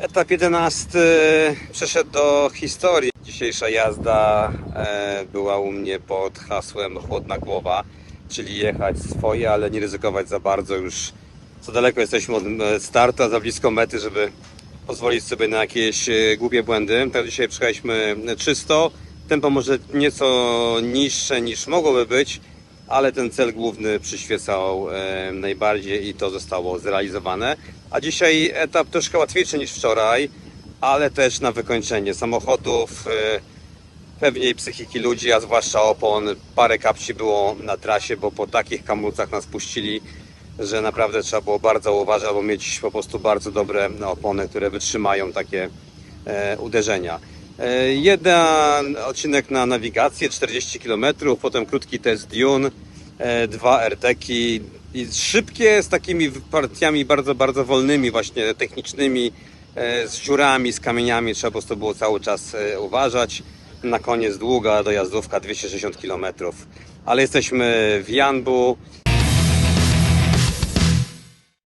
Etap 11 przeszedł do historii. Dzisiejsza jazda e, była u mnie pod hasłem chłodna głowa, czyli jechać swoje, ale nie ryzykować za bardzo. Już za daleko jesteśmy od e, startu, a za blisko mety, żeby pozwolić sobie na jakieś e, głupie błędy. Tak dzisiaj przyjechaliśmy czysto. Tempo może nieco niższe niż mogłoby być, ale ten cel główny przyświecał najbardziej i to zostało zrealizowane. A dzisiaj etap troszkę łatwiejszy niż wczoraj, ale też na wykończenie samochodów, e, pewniej psychiki ludzi, a zwłaszcza opon. Parę kapci było na trasie, bo po takich kamulcach nas puścili, że naprawdę trzeba było bardzo uważać, bo mieć po prostu bardzo dobre opony, które wytrzymają takie e, uderzenia. E, jeden odcinek na nawigację, 40 km, potem krótki test Dune, dwa RTki i szybkie z takimi partiami bardzo, bardzo wolnymi, właśnie technicznymi, e, z dziurami, z kamieniami, trzeba po prostu było cały czas e, uważać. Na koniec długa dojazdówka 260 km. Ale jesteśmy w Janbu,